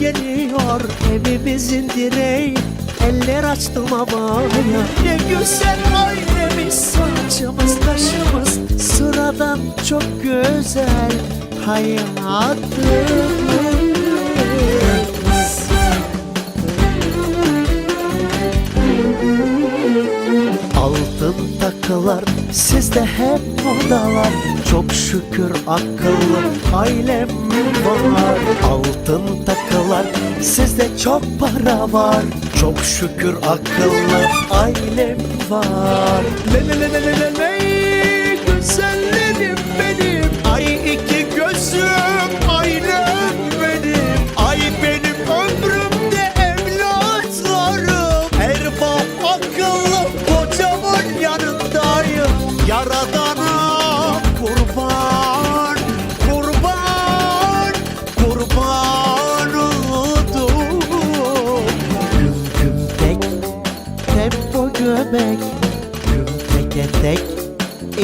geliyor evimizin direği. Eller açtım havaya Ne güzel ailemiz Saçımız taşımız. Sıradan çok güzel Hayatımız Altın takılar sizde hep modalar Çok şükür akıllı ailem var. Altın takılar sizde çok para var. Çok şükür akıllı ailem var. Le le le le le le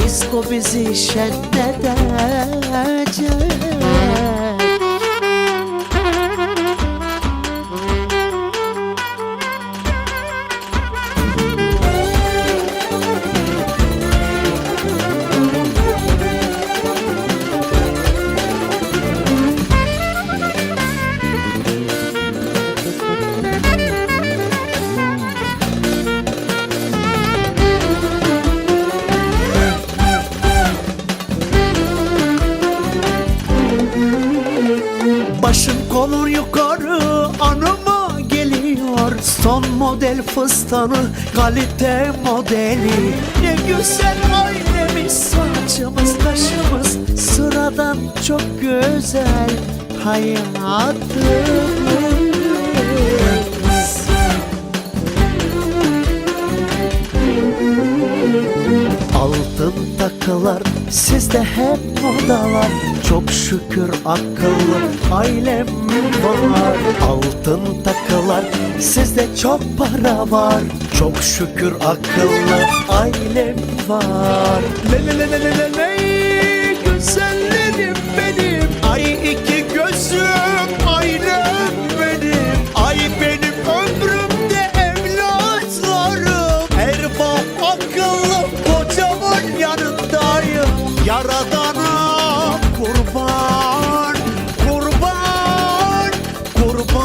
İsko bizi şenledecek Kolun yukarı anıma geliyor. Son model fıstanı kalite modeli. Ne güzel ailemiz saçımız taşımız Sıradan çok güzel hayatımız. Altın takılar sizde hep modalar Çok şükür akıllı ailem var Altın takılar sizde çok para var Çok şükür akıllı ailem var Le le le le le le le Güzellerim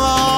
Oh.